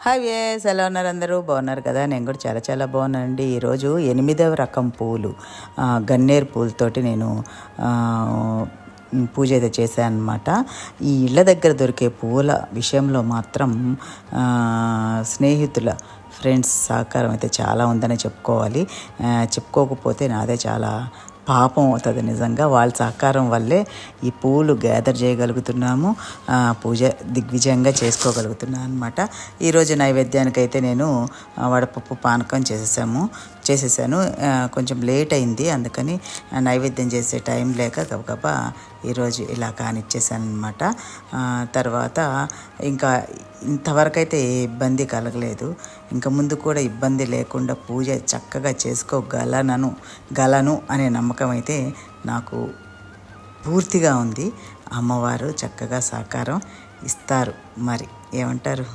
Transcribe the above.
Hi yes ఎలా ఉన్నారు అందరూ? బాగున్నారు కదా? నేను కూడా చాలా చాలా బాగున్నానండి. ఈరోజు ఎనిమిదవ రకం పూలు గన్నేరు పూలతోటి నేను పూజ అయితే చేశాను అనమాట ఈ ఇళ్ళ దగ్గర దొరికే పూల విషయంలో మాత్రం స్నేహితుల ఫ్రెండ్స్ సహకారం అయితే చాలా ఉందని చెప్పుకోవాలి. చెప్పుకోకపోతే నాదే చాలా పాపం అవుతుంది నిజంగా. వాళ్ళ సహకారం వల్లే ఈ పూలు గ్యాదర్ చేయగలుగుతున్నాము. పూజ దిగ్విజయంగా చేసుకోగలుగుతున్నాను అనమాట ఈరోజు నైవేద్యానికైతే నేను వడపప్పు పానకం చేసేసాము. చేసేసాను. కొంచెం లేట్ అయింది. అందుకని నైవేద్యం చేసే టైం లేక గబగబా ఈరోజు ఇలా కానిచ్చేసాను అనమాట తర్వాత ఇంకా ఇంతవరకు అయితే ఏ ఇబ్బంది కలగలేదు. ఇంకా ముందు కూడా ఇబ్బంది లేకుండా పూజ చక్కగా చేసుకోగలనను గలను అనే నమ్మకం అయితే నాకు పూర్తిగా ఉంది. అమ్మవారు చక్కగా సహకారం ఇస్తారు. మరి ఏమంటారు?